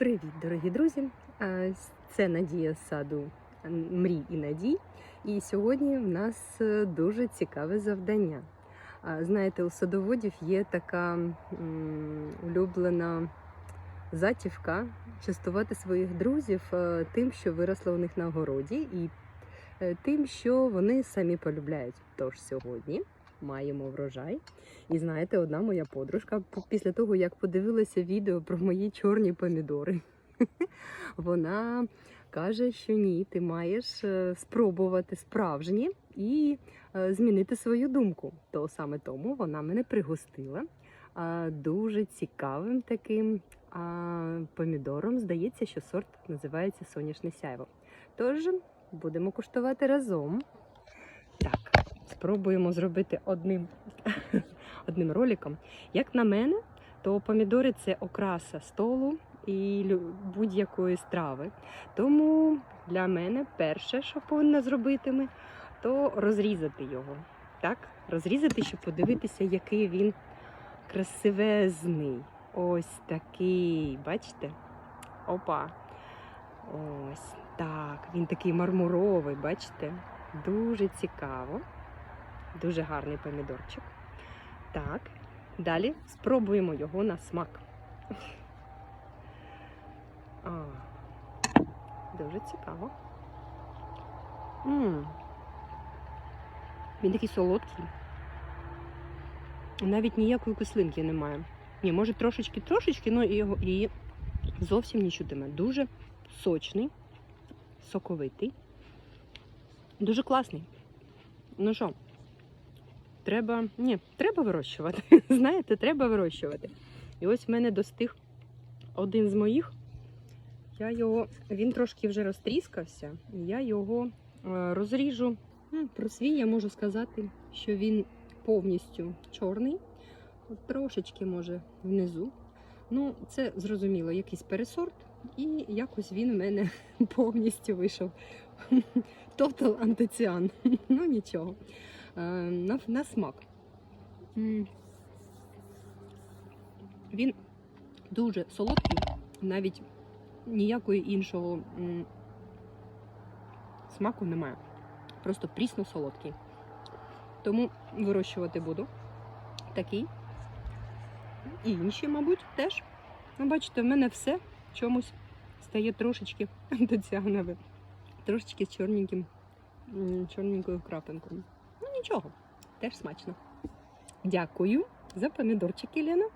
Привіт, дорогі друзі! Це Надія з саду Мрій і Надій. І сьогодні в нас е, дуже цікаве завдання. Знаєте, у садоводів є така улюблена затівка частувати своїх друзів е, тим, що виросло у них на городі, і е, тим, що вони самі полюбляють. Тож сьогодні маємо врожай. І знаєте, одна моя подружка, після того як подивилася відео про мої чорні помідори, вона каже, що ні, ти маєш е, спробувати справжні і е, змінити свою думку. То саме тому вона мене пригостила дуже цікавим таким помідором. Здається, що сорт називається соняшне сяйво. Тож будемо куштувати разом. Спробуємо зробити одним, одним роликом. Як на мене, то помідори це окраса столу і будь-якої страви. Тому для мене перше, що повинна зробити ми, то розрізати його. Так, розрізати, щоб подивитися, який він красивезний. Ось такий, бачите? Опа. Ось так. Він такий мармуровий, бачите? Дуже цікаво. Дуже гарний помідорчик. Так, далі спробуємо його на смак. А, дуже цікаво. м Він такий солодкий. Навіть ніякої кислинки немає. Ні, може трошечки-трошечки, ну і його і зовсім не чутиме. Дуже сочний, соковитий. Дуже класний. Ну що, треба. Ні, треба вирощувати. Знаєте, треба вирощувати. І ось в мене достиг один з моїх. Я його, він трошки вже розтріскався, я його е, розріжу. Ну, Про свій я можу сказати, що він повністю чорний, трошечки може внизу. Ну, це зрозуміло, якийсь пересорт, і якось він у мене повністю вийшов. Тобто антиціан. Ну нічого. Е, На, на смак. Він дуже солодкий, навіть ніякої іншого смаку немає. Просто прісно солодкий. Тому вирощувати буду такий. І інші, мабуть, теж. Ну, бачите, в мене все чомусь стає трошечки антиціанове. Трошечки з чорненьким, чорненькою крапинкою. Нічого, теж смачно. Дякую за помідорчики, Лена.